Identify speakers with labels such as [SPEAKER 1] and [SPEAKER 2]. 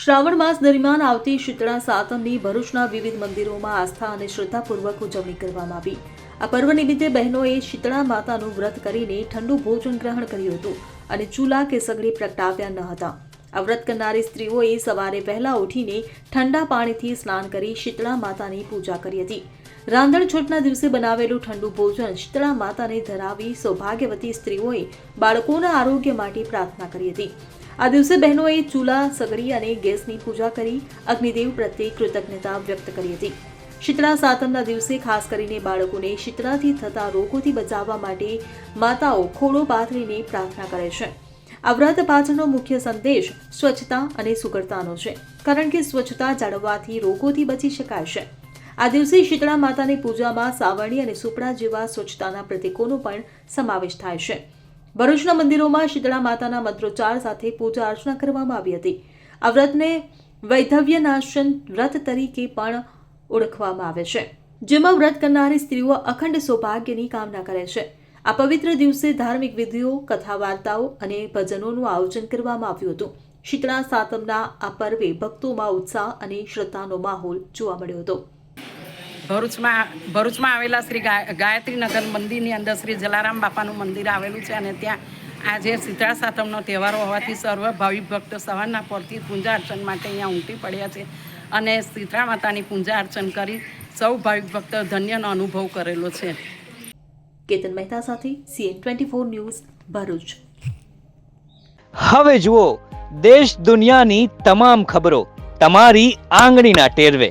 [SPEAKER 1] શ્રાવણ માસ દરમિયાન આવતી શીતળા સાતમની ભરૂચના વિવિધ મંદિરોમાં આસ્થા અને શ્રદ્ધાપૂર્વક ઉજવણી કરવામાં આવી. આ પર્વ નિમિત્તે બહેનોએ શીતળા માતાનું વ્રત કરીને ઠંડુ ભોજન ગ્રહણ કર્યું હતું અને ચૂલા કે સગડી પ્રગટાવ્યા ન હતા. આ વ્રત કરનારી સ્ત્રીઓએ સવારે વહેલા ઉઠીને ઠંડા પાણીથી સ્નાન કરી શીતળા માતાની પૂજા કરી હતી. રાંધણ છઠના દિવસે બનાવેલું ઠંડુ ભોજન શીતળા માતાને ધરાવી સૌભાગ્યવતી સ્ત્રીઓએ બાળકોના આરોગ્ય માટે પ્રાર્થના કરી હતી. આ દિવસે બહેનોએ ચૂલા, સગડી અને ગેસની પૂજા કરી અગ્નિદેવ પ્રત્યે કૃતજ્ઞતા વ્યક્ત કરી હતી. શીતળા સાતમના દિવસે ખાસ કરીને બાળકોને શીતળાથી થતા રોગોથી બચાવવા માટે માતાઓ ખોળો પાથરીને પ્રાર્થના કરે છે. આ વ્રત પાછળનો મુખ્ય સંદેશ સ્વચ્છતા અને સુગરતાનો છે, કારણ કે સ્વચ્છતા જાળવવાથી રોગોથી બચી શકાય છે. આ દિવસે શીતળા માતાની પૂજામાં સાવરણી અને સુપડા જેવા સ્વચ્છતાના પ્રતીકોનો પણ સમાવેશ થાય છે. ભરૂચના મંદિરોમાં શીતળા માતાના મંત્રોચ્ચાર સાથે પૂજા અર્ચના કરવામાં આવી હતી. આ વ્રતને વૈધવ્યનાશન વ્રત તરીકે પણ ઓળખવામાં આવે છે. જેમાં વ્રત કરનારી સ્ત્રીઓ અખંડ સૌભાગ્યની કામના કરે છે. આ પવિત્ર દિવસે ધાર્મિક વિધિઓ કથા વાર્તાઓ અને ભજનોનું આયોજન કરવામાં આવ્યું હતું. શીતળા સાતમના આ પર્વે ભક્તોમાં ઉત્સાહ અને શ્રદ્ધાનો માહોલ જોવા મળ્યો હતો.
[SPEAKER 2] ભરૂચમાં ભરૂચમાં આવેલા શ્રી ગાયત્રીનગર મંદિરની અંદર શ્રી જલારામ બાપાનું મંદિર આવેલું છે અને ત્યાં આજે શીતળા સાતમનો તહેવાર હોવાથી સર્વ ભાવિક ભક્તો સવારના પરથી પૂજા અર્ચન માટે અહીંયા ઉમટી પડ્યા છે અને શીતળા માતાની પૂજા અર્ચન કરી સૌ ભાવિક ભક્તો ધન્યનો અનુભવ કરેલો છે.
[SPEAKER 1] કેતન મહેતા સાથે CN twenty four news Bharuch.
[SPEAKER 3] હવે જુઓ દેશ દુનિયાની તમામ ખબરો તમારી આંગળીના ટેરવે.